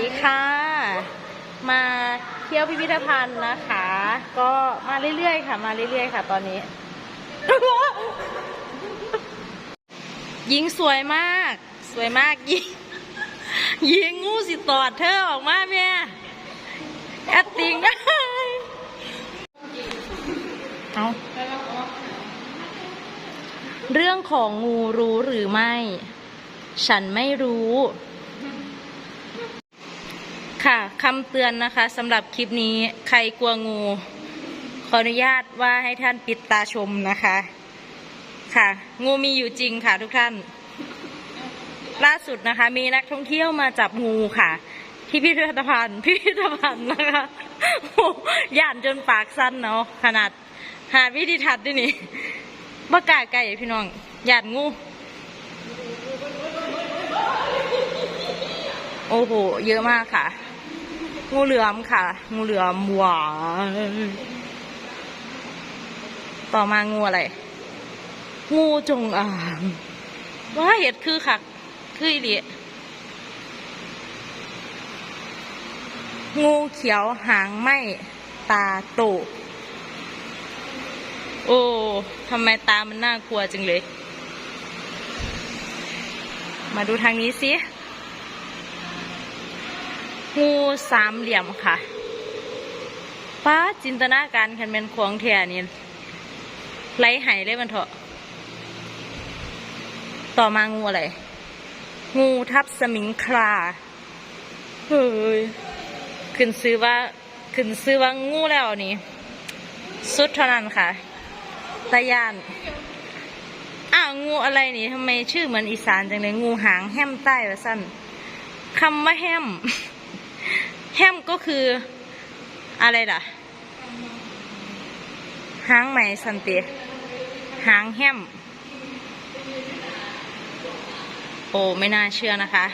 ดีค่ะ มาเที่ยวพิพิธภัณฑ์นะคะ ก็มาเรื่อยๆค่ะ มาเรื่อยๆค่ะ ตอนนี้ยิงสวยมาก สวยมากยิงยิงงูสิตอดเธอออกมาแม่แอดติงได้เอาเรื่องของงูรู้หรือไม่ ฉันไม่รู้ ค่ะคำเตือนนะคะสำหรับคลิปนี้ใครกลัวงู ขออนุญาตว่าให้ท่านปิดตาชมนะคะ ค่ะ งูมีอยู่จริงค่ะทุกท่าน ล่าสุดนะคะ มีนักท่องเที่ยวมาจับงูค่ะ ที่พิพิธภัณฑ์พิพิธภัณฑ์นะคะโอ้ย่านจนปากสั้นเนาะขนาดหาวิธีทัศน์ด้วยนี่บ่กล้าไก่พี่น้องย่านงู โอ้โห เยอะมากค่ะ งูเหลือมค่ะ งูเหลือมหวานต่อมางูอะไร งูจงอางว่าเห็ดคือค่ะ คืออีเดีงูเขียวหางไหมตาโตโอ้ทำไมตามันน่ากลัวจังเลย มาดูทางนี้สิ งูสามเหลี่ยมค่ะป้าจินตนาการคันเป็นของแทนี่ไล่ไหเลยมันเถอะ ต่อมางูอะไร งูทับสมิงคลา เฮ้ย ขึ้นซื้อว่า ขึ้นซื้อว่างูแล้วนี่ สุดเท่านั้นค่ะตะยาน อ้าวงูอะไรนี่ทำไมชื่อเหมือนอีสานจังเลยงูหางแห้มใต้วะสั้นคำว่าแห้ม แฮมก็คืออะไรล่ะ หางไหมสันติหางแฮม โอ้ ไม่น่าเชื่อนะคะ